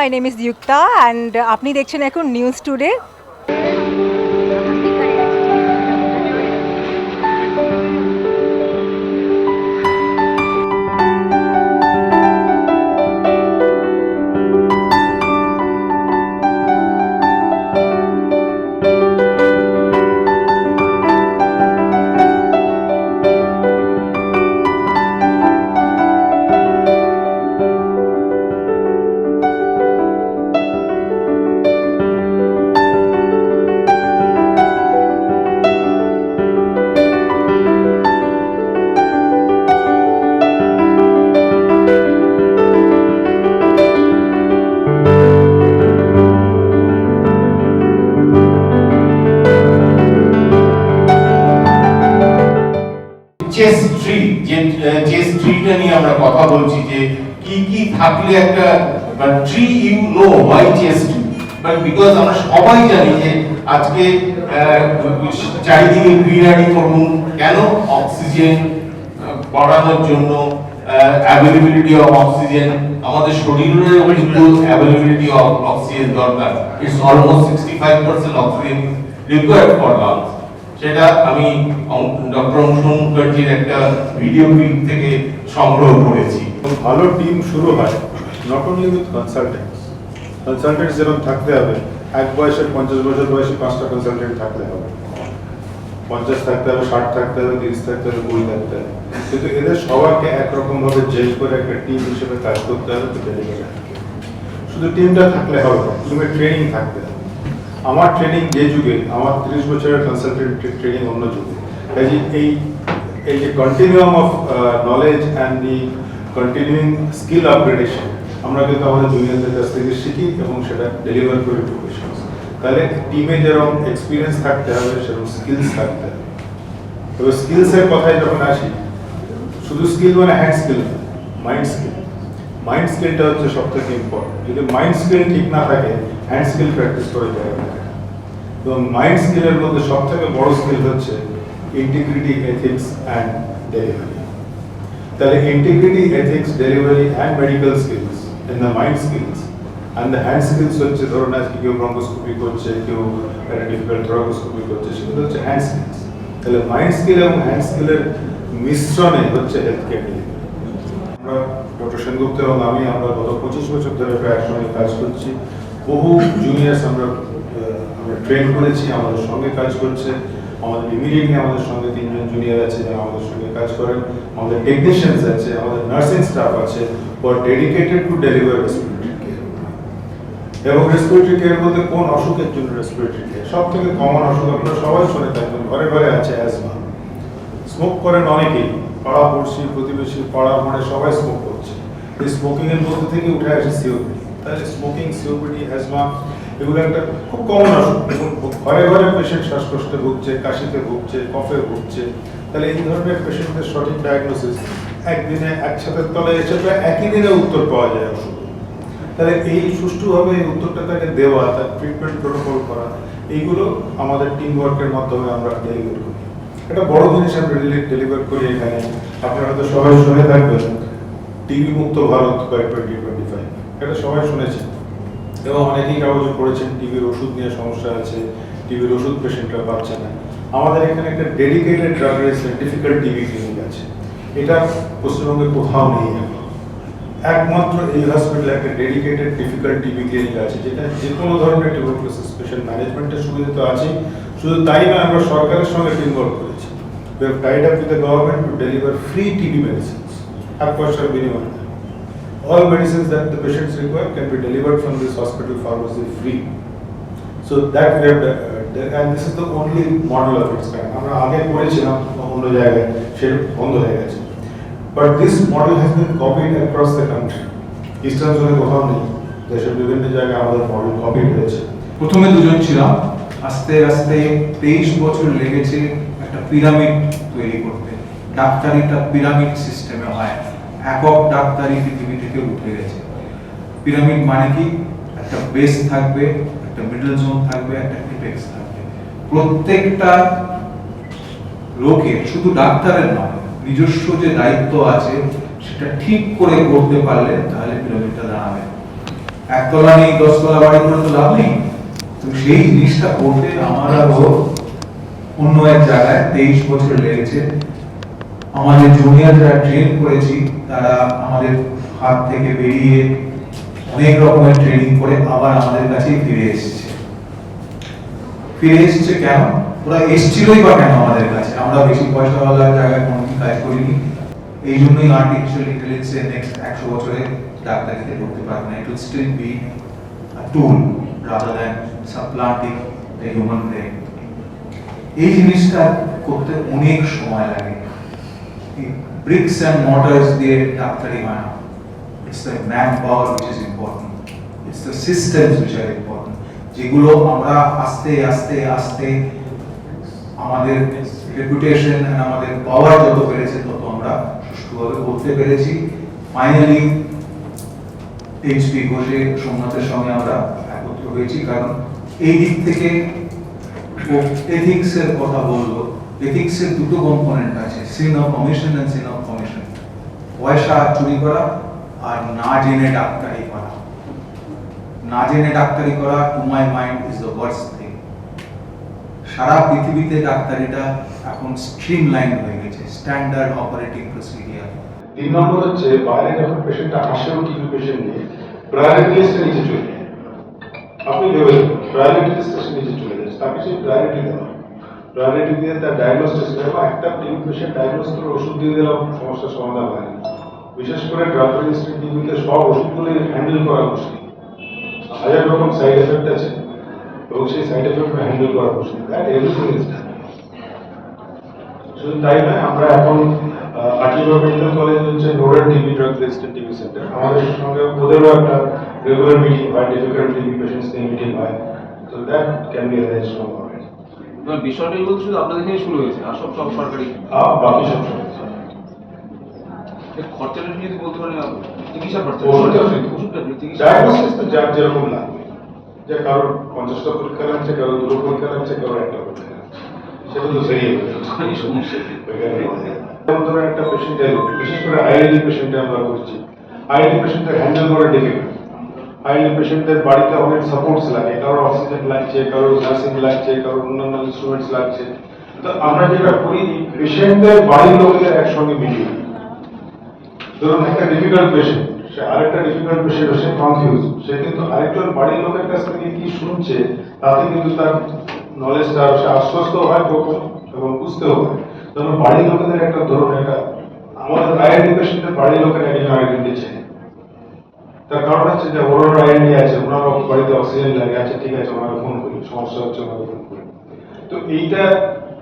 My name is Yukta and আপনি দেখছেন এখন নিউজ টুডে চেস ট্রি যে চেস ট্রিটা নিয়ে আমরা কথা বলছি যে কি কি থাকলে একটা tree you know chess tree but because আমরা সবাই জানি যে আজকে চারিদিকে গ্রিনারি করুন, কেন অক্সিজেন বাড়ানোর জন্য অ্যাভেলেবিলিটি অফ অক্সিজেন আমাদের শরীরের অ্যাভেলেবিলিটি অফ অক্সিজেন দরকার। It's almost sixty five percent oxygen required for lungs সেটা আমি ডক্টর অংশুন মুখার্জির একটা ভিডিও ক্লিপ থেকে সংগ্রহ করেছি। ভালো টিম শুরু হয় not only with consultants consultants যেরকম থাকতে হবে, এক বয়সের পঞ্চাশ বছর বয়সে পাঁচটা কনসালটেন্ট থাকতে হবে। পঞ্চাশ থাকতে হবে, ষাট থাকতে হবে, তিরিশ থাকতে হবে, কুড়ি থাকতে হবে। কিন্তু এদের সবাইকে একরকম ভাবে জেল করে একটা টিম হিসেবে কাজ করতে হবে শুধু টিমটা থাকলে হবে টিমের ট্রেনিং থাকতে হবে। আমার ট্রেনিং যে যুগে, আমার তিরিশ বছরের কনসালটেন্ট ট্রেনিং অন্য যুগে। কাজে এই এই যে continuum of knowledge and the continuing skill upgradation আমরা কিন্তু আমাদের জুনিয়রদের কাছ থেকে শিখি এবং সেটা ডেলিভার করি প্রফেশনাল তাহলে টিমে যেরকম এক্সপিরিয়েন্স থাকতে হবে, সেরকম স্কিলস থাকতে হবে। তবে স্কিলসের কথায় যখন আসি, শুধু স্কিল মানে hand skill mind skill mind স্কিলটা হচ্ছে সব থেকে ইম্পর্টেন্ট যদি মাইন্ড স্কিল ঠিক না থাকে হ্যান্ড স্কিল প্র্যাকটিস করে না। এবং মাইন্ড স্কিলের মধ্যে সব থেকে বড় স্কিল হচ্ছে ইন্টিগ্রিটি এথিক্স অ্যান্ড ডেলিভারি তাহলে integrity ethics delivery and medical skills in the mind skills and the hand skills হচ্ছে ধরুন আজকে কেউ ব্রঙ্কোস্কোপি করছে, কেউ একটা ডিফিকাল্ট থ্রোকোস্কোপি করছে, সেগুলো হচ্ছে হ্যান্ড স্কিলস তাহলে মাইন্ড স্কিল এবং হ্যান্ড স্কিলের মিশ্রণে হচ্ছে health care delivery doctor Sengupta এবং আমি আমরা গত পঁচিশ বছর ধরে প্রায় একসঙ্গে কাজ করছি। বহু জুনিয়র্স আমরা আমরা ট্রেন করেছি, আমাদের সঙ্গে কাজ করছে। আমাদের ইমিডিয়েটলি আমাদের সঙ্গে তিনজন জুনিয়র আছে যারা আমাদের সঙ্গে কাজ করেন। আমাদের টেকনিশিয়ানস আছে, আমাদের নার্সিং স্টাফ আছে for dedicated to deliver respiratory care এবং রেসপিরেটরি কেয়ার বলতে কোন অসুখের জন্য রেসপিরেটরি কেয়ার সব থেকে কমন অসুখ আপনারা সবাই শুনে থাকবেন ঘরে ঘরে আছে অ্যাজমা স্মোক করেন অনেকেই। পাড়া পড়শি, প্রতিবেশী, পাড়া মানে সবাই স্মোক করছে। এই স্মোকিং এর মধ্যে থেকে উঠে আসে সিওপিডি তাহলে স্মোকিং সিওপিডি অ্যাজমা এগুলো একটা খুব কমন অসুখ ঘরে ঘরে পেশেন্ট শ্বাসকষ্টে ভুগছে, কাশিতে ভুগছে, কফে ভুগছে। তাহলে এই ধরনের পেশেন্টদের সঠিক ডায়াগনোসিস একদিনে একসাথে তলে এসে প্রায় একই দিনে উত্তর পাওয়া যায় অসুখ তাহলে এই সুষ্ঠুভাবে এই উত্তরটা তাকে দেওয়া, তার ট্রিটমেন্ট প্রোটোকল করা, এইগুলো আমাদের টিম ওয়ার্কের মাধ্যমে আমরা ডেলিভার করি। একটা বড় জিনিস আমরা ডেলিভার করি এখানে। আপনারা হয়তো সবাই শুনে থাকবেন টিভি মুক্ত Bharat by twenty twenty five এটা সবাই শুনেছেন। এবং অনেকেই কাগজে পড়েছেন টিভির ওষুধ নিয়ে সমস্যা আছে টিভির ওষুধ পেশেন্টরা পাচ্ছে না। আমাদের এখানে একটা dedicated drug certificate TB clinic আছে। এটা পশ্চিমবঙ্গে কোথাও নেই একমাত্র এই হসপিটালে একটা ডেডিকেটেড ডিফিকাল্ট টিভি ক্লিনিক আছে, যেটা যে কোনো ধরনের টিউবারকুলোসিস পেশেন্ট ম্যানেজমেন্টের সুবিধা তো আছেই। শুধু তাই নয় আমরা সরকারের সঙ্গে টিম ওয়ার্ক করেছি we have tied up with the government to deliver free TB medicines এক পয়সার বিনিময়ে all medicines that the patients require can be delivered from this hospital pharmacy free so that we have uh, and this is the only model of its kind আমরা আগে করেছিলাম অন্য জায়গায় সে বন্ধ হয়ে গেছে but this model has been copied across the country eastern জোনে কোথাও নেই দেশের বিভিন্ন জায়গায় আমাদের মডেল কপিড হয়েছে প্রথমে দুজন ছিলাম আস্তে আস্তে তেইশ বছর লেগেছে একটা পিরামিড তৈরি করতে। ডাক্তারিটা পিরামিড সিস্টেমে হয়। একক ডাক্তারি পৃথিবী থেকে উঠে গেছে। পিরামিড মানে কি? একটা বেস থাকবে, একটা মিডল জোন থাকবে, একটা এপেক্স থাকবে। প্রত্যেকটা লোকের শুধু ডাক্তারের নয়, নিজস্ব যে দায়িত্ব আছে, সেটা ঠিক করে করতে পারলে তাহলে পিরামিডটা দাঁড়াবে। একতলা নেই, দশতলা বাড়ি করে তো লাভ নেই? তো সেই জিনিসটা করতে আমার আরও অন্য এক জায়গায় তেইশ বছর লেগেছে। আমাদের জুনিয়র যারা ট্রেন করেছি, তারা আমাদের হাত থেকে বেরিয়ে অনেক রকমের ট্রেনিং করে আবার আমাদের কাছেই ফিরে এসেছে। ফিরে এসেছে কেন? ওরা এসেছিলই বা কেন আমাদের কাছে? আমরা বেশি পয়সাওয়ালা জায়গায় কোনো কি কাজ করিনি। এই জন্যই আর্টিফিশিয়াল ইন্টেলিজেন্সের নেক্সট একশো বছরে ডাক্তারিতে ঢুকতে পারবে না। It will still be tool rather than supplanting the human brain. এই জিনিসটা করতে অনেক সময় লাগে। ব্রিক্স অ্যান্ড মর্টার্স দিয়ে ডাক্তারি হয় না। It's the man power which is important it's the systems which are important যেগুলো আমরা আস্তে আস্তে আস্তে আমাদের রেপুটেশন আমাদের পাওয়ার যত বেড়েছে, তত আমরা সুষ্ঠুভাবে করতে পেরেছি। ফাইনালি এইচপি ঘোষে সোমনাথের সঙ্গে আমরা একত্র হয়েছি, কারণ এই দিক থেকে ও এথিক্স এর কথা বলল এথিক্স এর দুটো কম্পোনেন্ট আছে sin of commission and sin of commission পয়সা চুরি করা আর না জেনে ডাক্তারি করা। না জেনে ডাক্তারি করা to my mind is the worst thing সারা পৃথিবীতে ডাক্তারিটা এখন স্ট্রিম লাইন হয়ে গেছে স্ট্যান্ডার্ড অপারেটিং প্রসিডিয়ার তিন নম্বর হচ্ছে, বাইরে যখন পেশেন্টটা আসেও টিবি পেশেন্ট নিয়ে প্রায়োরিটি লিস্টে নিচে চলে আপনি ভেবে প্রায়োরিটি লিস্টে নিচে চলে যাচ্ছে, তাকে সেই প্রায়োরিটি দেওয়া প্রায়োরিটি দিয়ে তার ডায়াগনোস্টিস দেওয়া একটা টিবি পেশেন্ট ডায়াগনোস করে ওষুধ দিয়ে দিলাম সমস্যার সমাধান হয় না। বিশেষ করে ড্রাগ রেজিস্ট্রি টিবিতে সব ওষুধগুলি হ্যান্ডেল করা মুশকিল। হাজার রকম সাইড এফেক্ট আছে এবং সেই সাইড এফেক্ট হ্যান্ডেল করা মুশকিল। দ্যাট এভরিথিং ইজ তাই নয়, আমরা এখন আর্টিফা মেডিকেল কলেজ হচ্ছে nodal TB drug resistant TB centre. আমাদের সঙ্গে ওদেরও একটা রেগুলার মিটিং হয় ডিফিকাল্ট টিভি পেশেন্টস নিয়ে মিটিং হয়। তো that can be arrange from our এবার বলতে শুধু আপনাদের এখানে শুরু হয়েছে আর সব সব সরকারি বাকি সব সমস্যা খরচাটা যদি বলতে পারেন চিকিৎসা খরচা। ওষুধটা ওষুধটা ডায়াগনোসিস তো যার যেরকম লাগবে। যে কারোর পঞ্চাশটা পরীক্ষা লাগছে কারোর দুটো পরীক্ষা লাগছে কারোর একটা পরীক্ষা লাগছে। সেটা তো সেই সমস্যা। একটা পেশেন্ট এলো বিশেষ করে আইএলডি পেশেন্টে আমরা করছি আইএলডি পেশেন্টদের হ্যান্ডেল করা ডিফিকাল্ট আইএলডি পেশেন্টদের বাড়িতে অনেক সাপোর্টস লাগে, কারোর অক্সিজেন লাগছে, কারোর নার্সিং লাগছে, কারোর অন্যান্য ইনস্ট্রুমেন্টস লাগছে। তো আমরা যেটা করি পেশেন্টদের বাড়ির একসঙ্গে মিলিয়ে ধরুন, একটা ডিফিকাল্ট পেশেন্ট সে আরেকটা ডিফিকাল্ট পেশেন্ট সে কনফিউজ সে কিন্তু আরেকজন বাড়ির লোকের কাছ থেকে কি শুনছে, তাতে কিন্তু তার নলেজটা সে আশ্বস্ত হয় এবং বুঝতেও হয় ধরুন বাড়ির লোকেদের একটা ধরুন একটা আমাদের আইআইডি পেশেন্টের বাড়ির লোকের একজন আইডেন্টি চেনে তার কারণ হচ্ছে যে ওর আইডেন্টি আছে ওনার বাড়িতে অক্সিজেন লাগে আছে ঠিক আছে ওনাকে ফোন করি সমস্যা হচ্ছে ওনাকে ফোন করি তো এইটা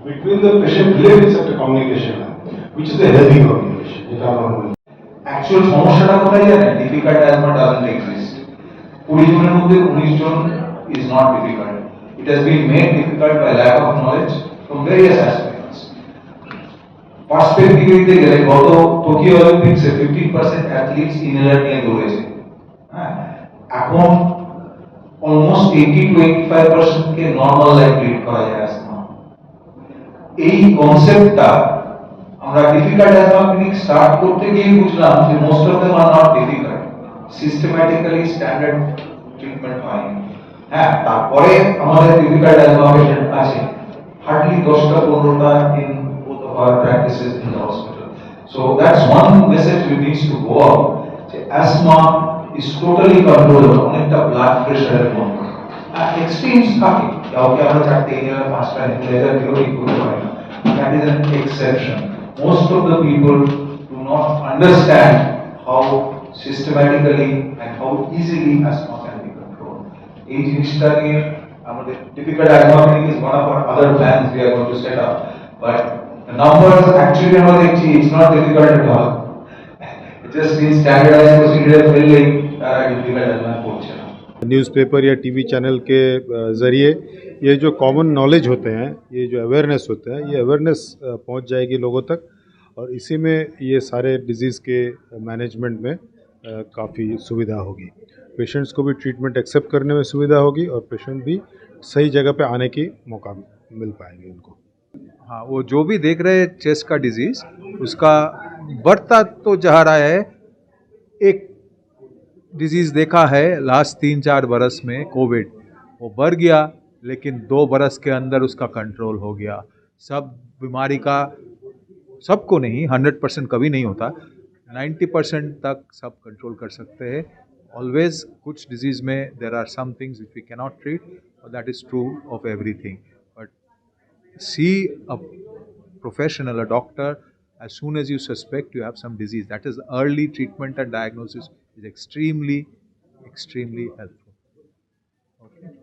বিটুইন দ্য পেশেন্ট রিলেটিভস একটা কমিউনিকেশন হয় which is a healthy communication যেটা আমার মনে হয় অ্যাকচুয়াল সমস্যাটা কোথায় জানেন ডিফিকাল্ট অ্যাজমা ডাজন্ট এক্সিস্ট কুড়ি জনের মধ্যে উনিশ জন is not difficult it has been made difficult by lack of knowledge from various aspects perspective দিতে গেলে গত টোকিও অলিম্পিক্সে ফিফটিন পার্সেন্ট অ্যাথলিটস ইনহেলার নিয়ে দৌড়েছে। হ্যাঁ? এখন almost eighty two eighty five পার্সেন্টকে normal life lead করা যায় অ্যাসমা এই কনসেপ্টটা আমরা ডিফিকাল্ট অ্যাজমা ক্লিনিক স্টার্ট করতে গিয়ে বুঝলাম যে most of them are not difficult systematically standard treatment হয়নি। হ্যাঁ তারপরে আমাদের ডিফিকাল্ট অ্যাজমা পেশেন্ট আছে। হার্ডলি দশটা পনেরোটা in both of our practices in the hospital. So that's one message which needs to go out. যে asthma is totally controllable অনেকটা blood প্রেশারের মতো আর এক্সট্রিমস থাকে কাউকে আমরা চারটে ইনহেলার পাঁচটা ইনহেলার দিয়েও ঠিক করতে পারি না that is an exception most of the people do not understand how systematically and how easily asthma can be controlled এই জিনিসটা নিয়ে আমাদের typical asthma clinic is one of our other plans we are going to set up but Numbers actually no Dikshi, it's not difficult at all. It just means standardized procedure filling uh, newspaper या TV channel के uh, ज़रिए ये जो common knowledge होते हैं ये जो awareness होते हैं ये अवेयरनेस uh, पहुँच जाएगी लोगों तक। और इसी में ये सारे डिज़ीज़ के uh, मैनेजमेंट में काफ़ी सुविधा होगी। पेशेंट्स को भी ट्रीटमेंट एक्सेप्ट करने में सुविधा होगी और पेशेंट भी सही जगह पे आने की मौका मिल पाएँगे उनको। हाँ वो जो भी देख रहे हैं चेस्ट का डिज़ीज़ उसका बढ़ता तो जा रहा है। एक डिज़ीज़ देखा है लास्ट तीन चार बरस में कोविड वो बढ़ गया, लेकिन दो बरस के अंदर उसका कंट्रोल हो गया। सब बीमारी का, सबको नहीं हंड्रेड परसेंट कभी नहीं होता। नाइन्टी परसेंट तक सब कंट्रोल कर सकते हैं। ऑलवेज कुछ डिज़ीज़ में there are some things which we cannot treat और that is true of everything but see a professional, a doctor, as soon as you suspect you have some disease. That is, early treatment and diagnosis is extremely, extremely helpful. Okay.